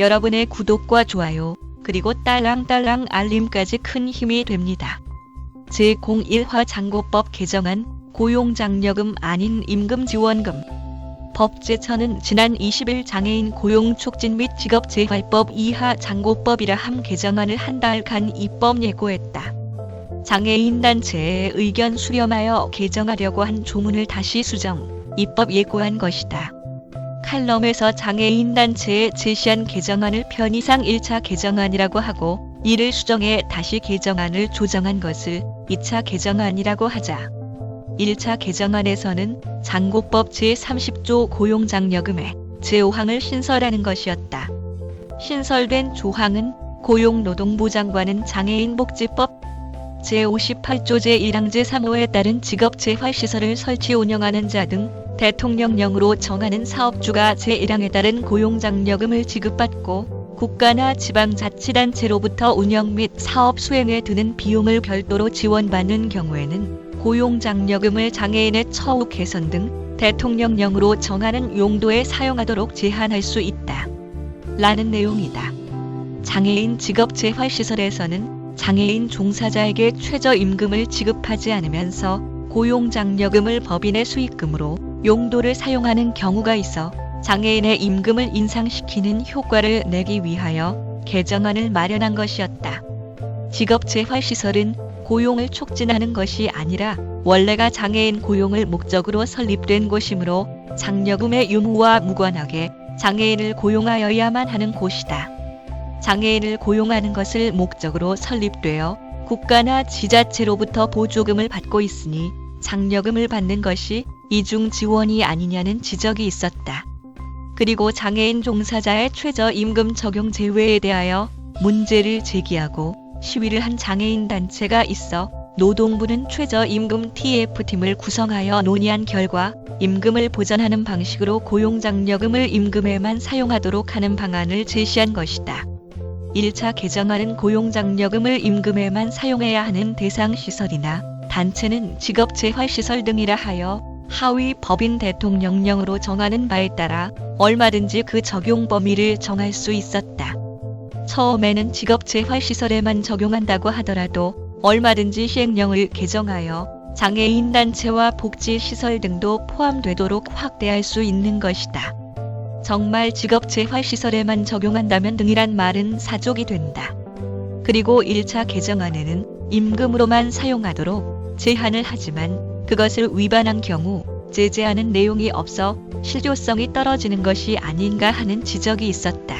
여러분의 구독과 좋아요, 그리고 딸랑딸랑 알림까지 큰 힘이 됩니다. 제01화 장고법 개정안 고용장려금 아닌 임금지원금 법제처는 지난 20일 장애인 고용 촉진 및 직업 재활법 2하 장고법이라 함 개정안을 한 달간 입법 예고했다. 장애인 단체의 의견 수렴하여 개정하려고 한 조문을 다시 수정, 입법 예고한 것이다. 칼럼에서 장애인 단체에 제시한 개정안을 편의상 1차 개정안이라고 하고 이를 수정해 다시 개정안을 조정한 것을 2차 개정안이라고 하자. 1차 개정안에서는 장고법 제30조 고용장려금의 제5항을 신설하는 것이었다. 신설된 조항은 고용노동부 장관은 장애인복지법 제58조 제1항 제3호에 따른 직업재활시설을 설치 운영하는 자 등 대통령령으로 정하는 사업주가 제1항에 따른 고용장려금을 지급받고 국가나 지방자치단체로부터 운영 및 사업 수행에 드는 비용을 별도로 지원받는 경우에는 고용장려금을 장애인의 처우 개선 등 대통령령으로 정하는 용도에 사용하도록 제한할 수 있다. 라는 내용이다. 장애인 직업재활시설에서는 장애인 종사자에게 최저임금을 지급하지 않으면서 고용장려금을 법인의 수익금으로 용도를 사용하는 경우가 있어 장애인의 임금을 인상시키는 효과를 내기 위하여 개정안을 마련한 것이었다. 직업재활시설은 고용을 촉진하는 것이 아니라 원래가 장애인 고용을 목적으로 설립된 곳이므로 장려금의 유무와 무관하게 장애인을 고용하여야만 하는 곳이다. 장애인을 고용하는 것을 목적으로 설립되어 국가나 지자체로부터 보조금을 받고 있으니 장려금을 받는 것이 이중 지원이 아니냐는 지적이 있었다. 그리고 장애인 종사자의 최저 임금 적용 제외에 대하여 문제를 제기하고 시위를 한 장애인 단체가 있어 노동부는 최저임금 TF팀을 구성하여 논의한 결과 임금을 보전하는 방식으로 고용장려금을 임금에만 사용하도록 하는 방안을 제시한 것이다. 1차 개정안은 고용장려금을 임금에만 사용해야 하는 대상 시설이나 단체는 직업재활시설 등이라 하여 하위 법인 대통령령으로 정하는 바에 따라 얼마든지 그 적용 범위를 정할 수 있었다. 처음에는 직업재활시설에만 적용한다고 하더라도 얼마든지 시행령을 개정하여 장애인 단체와 복지시설 등도 포함되도록 확대할 수 있는 것이다. 정말 직업재활시설에만 적용한다면 등이란 말은 사족이 된다. 그리고 1차 개정안에는 임금으로만 사용하도록 제한을 하지만 그것을 위반한 경우 제재하는 내용이 없어 실효성이 떨어지는 것이 아닌가 하는 지적이 있었다.